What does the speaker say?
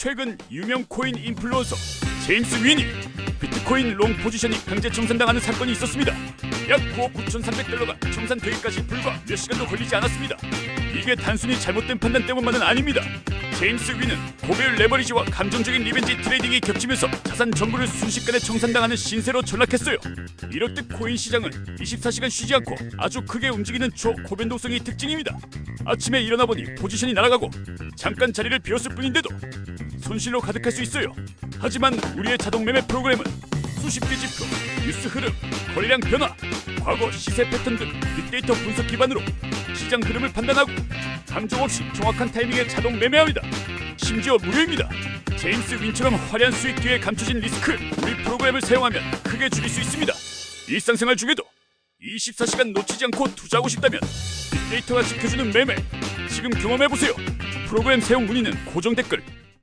최근 유명 코인 인플루언서 제임스 윈이 비트코인 롱 포지션이 강제 청산당하는 사건이 있었습니다. 약 9억 9,300달러가 청산되기까지 불과 몇 시간도 걸리지 않았습니다. 이게 단순히 잘못된 판단 때문만은 아닙니다. 제임스 윈은 고배율 레버리지와 감정적인 리벤지 트레이딩이 겹치면서 자산 전부를 순식간에 청산당하는 신세로 전락했어요. 이렇듯 코인 시장은 24시간 쉬지 않고 아주 크게 움직이는 초고변동성이 특징입니다. 아침에 일어나 보니 포지션이 날아가고 잠깐 자리를 비웠을 뿐인데도 손실로 가득할 수 있어요. 하지만 우리의 자동 매매 프로그램은 수십 개 지표, 뉴스 흐름, 거래량 변화, 과거 시세 패턴 등 빅데이터 분석 기반으로 시장 흐름을 판단하고 감정 없이 정확한 타이밍에 자동 매매합니다. 심지어 무료입니다. 제임스 윈처럼 화려한 수익 뒤에 감춰진 리스크, 우리 프로그램을 사용하면 크게 줄일 수 있습니다. 일상생활 중에도 24시간 놓치지 않고 투자하고 싶다면 빅데이터가 지켜주는 매매 지금 경험해보세요. 프로그램 사용 문의는 고정 댓글